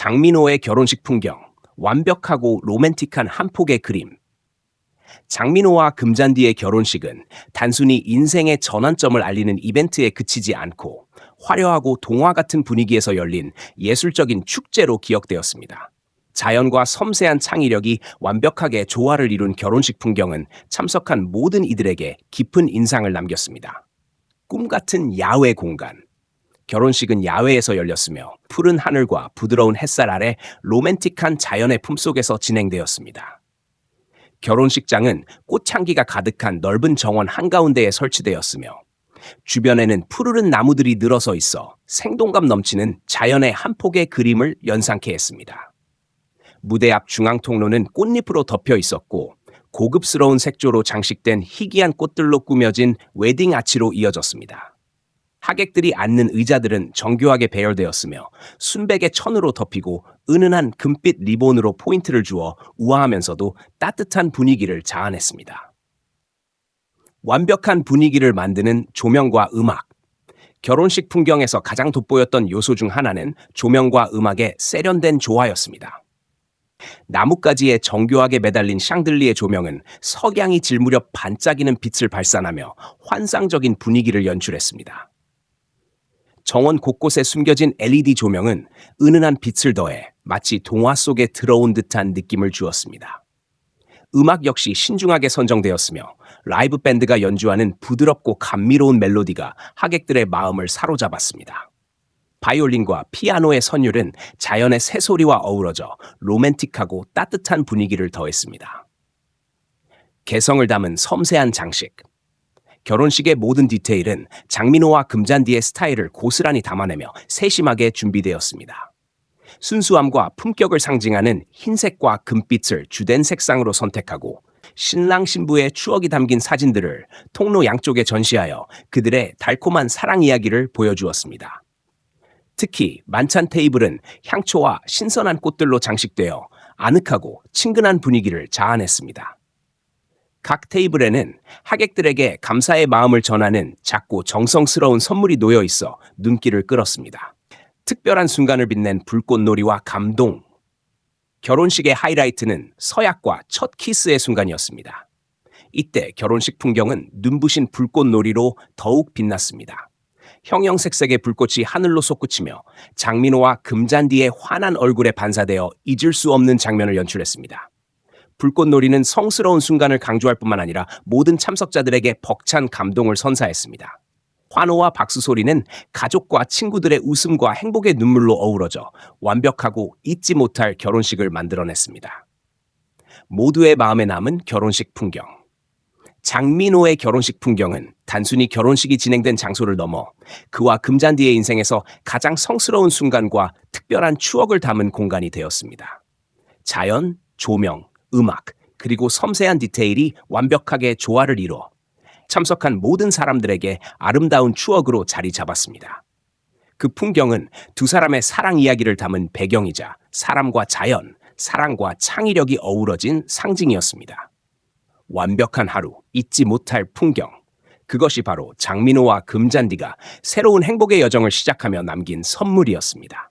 장민호의 결혼식 풍경, 완벽하고 로맨틱한 한 폭의 그림. 장민호와 금잔디의 결혼식은 단순히 인생의 전환점을 알리는 이벤트에 그치지 않고 화려하고 동화 같은 분위기에서 열린 예술적인 축제로 기억되었습니다. 자연과 섬세한 창의력이 완벽하게 조화를 이룬 결혼식 풍경은 참석한 모든 이들에게 깊은 인상을 남겼습니다. 꿈 같은 야외 공간. 결혼식은 야외에서 열렸으며 푸른 하늘과 부드러운 햇살 아래 로맨틱한 자연의 품속에서 진행되었습니다. 결혼식장은 꽃향기가 가득한 넓은 정원 한가운데에 설치되었으며 주변에는 푸르른 나무들이 늘어서 있어 생동감 넘치는 자연의 한 폭의 그림을 연상케 했습니다. 무대 앞 중앙 통로는 꽃잎으로 덮여 있었고 고급스러운 색조로 장식된 희귀한 꽃들로 꾸며진 웨딩 아치로 이어졌습니다. 하객들이 앉는 의자들은 정교하게 배열되었으며 순백의 천으로 덮이고 은은한 금빛 리본으로 포인트를 주어 우아하면서도 따뜻한 분위기를 자아냈습니다. 완벽한 분위기를 만드는 조명과 음악. 결혼식 풍경에서 가장 돋보였던 요소 중 하나는 조명과 음악의 세련된 조화였습니다. 나뭇가지에 정교하게 매달린 샹들리의 조명은 석양이 질 무렵 반짝이는 빛을 발산하며 환상적인 분위기를 연출했습니다. 정원 곳곳에 숨겨진 LED 조명은 은은한 빛을 더해 마치 동화 속에 들어온 듯한 느낌을 주었습니다. 음악 역시 신중하게 선정되었으며 라이브 밴드가 연주하는 부드럽고 감미로운 멜로디가 하객들의 마음을 사로잡았습니다. 바이올린과 피아노의 선율은 자연의 새소리와 어우러져 로맨틱하고 따뜻한 분위기를 더했습니다. 개성을 담은 섬세한 장식. 결혼식의 모든 디테일은 장민호와 금잔디의 스타일을 고스란히 담아내며 세심하게 준비되었습니다. 순수함과 품격을 상징하는 흰색과 금빛을 주된 색상으로 선택하고 신랑 신부의 추억이 담긴 사진들을 통로 양쪽에 전시하여 그들의 달콤한 사랑 이야기를 보여주었습니다. 특히 만찬 테이블은 향초와 신선한 꽃들로 장식되어 아늑하고 친근한 분위기를 자아냈습니다. 각 테이블에는 하객들에게 감사의 마음을 전하는 작고 정성스러운 선물이 놓여 있어 눈길을 끌었습니다. 특별한 순간을 빛낸 불꽃놀이와 감동. 결혼식의 하이라이트는 서약과 첫 키스의 순간이었습니다. 이때 결혼식 풍경은 눈부신 불꽃놀이로 더욱 빛났습니다. 형형색색의 불꽃이 하늘로 솟구치며 장민호와 금잔디의 환한 얼굴에 반사되어 잊을 수 없는 장면을 연출했습니다. 불꽃놀이는 성스러운 순간을 강조할 뿐만 아니라 모든 참석자들에게 벅찬 감동을 선사했습니다. 환호와 박수 소리는 가족과 친구들의 웃음과 행복의 눈물로 어우러져 완벽하고 잊지 못할 결혼식을 만들어냈습니다. 모두의 마음에 남은 결혼식 풍경. 장민호의 결혼식 풍경은 단순히 결혼식이 진행된 장소를 넘어 그와 금잔디의 인생에서 가장 성스러운 순간과 특별한 추억을 담은 공간이 되었습니다. 자연, 조명, 음악, 그리고 섬세한 디테일이 완벽하게 조화를 이뤄 참석한 모든 사람들에게 아름다운 추억으로 자리 잡았습니다. 그 풍경은 두 사람의 사랑 이야기를 담은 배경이자 사람과 자연, 사랑과 창의력이 어우러진 상징이었습니다. 완벽한 하루, 잊지 못할 풍경. 그것이 바로 장민호와 금잔디가 새로운 행복의 여정을 시작하며 남긴 선물이었습니다.